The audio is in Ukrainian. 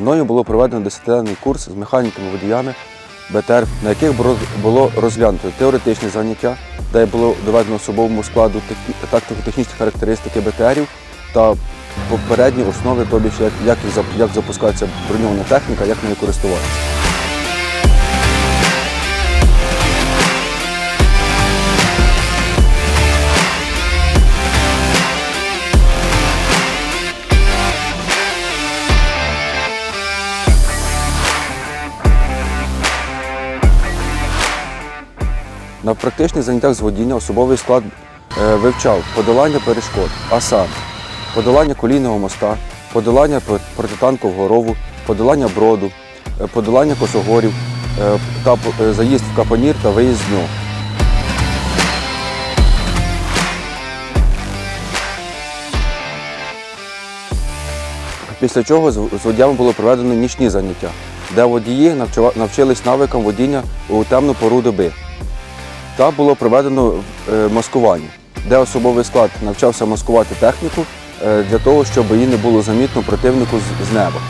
Мною було проведено 10-денний курс з механіками водіями БТР, на яких було- розглянуто теоретичні заняття, де було доведено особовому складу тактико-технічні характеристики БТРів та попередні основи, тобі як, як запускається броньована техніка, як нею користуватися. На практичних заняттях з водіння особовий склад е, вивчав подолання перешкод, асан, подолання колійного моста, подолання пр- протитанкового рову, подолання броду, е, подолання косогорів та е, заїзд в капонір та виїзд з нього. Після чого з водіями було проведено нічні заняття, де водії навчились навикам водіння у темну пору доби. Та було проведено е, маскування, де особовий склад навчався маскувати техніку е, для того, щоб її не було замітно противнику з- з неба.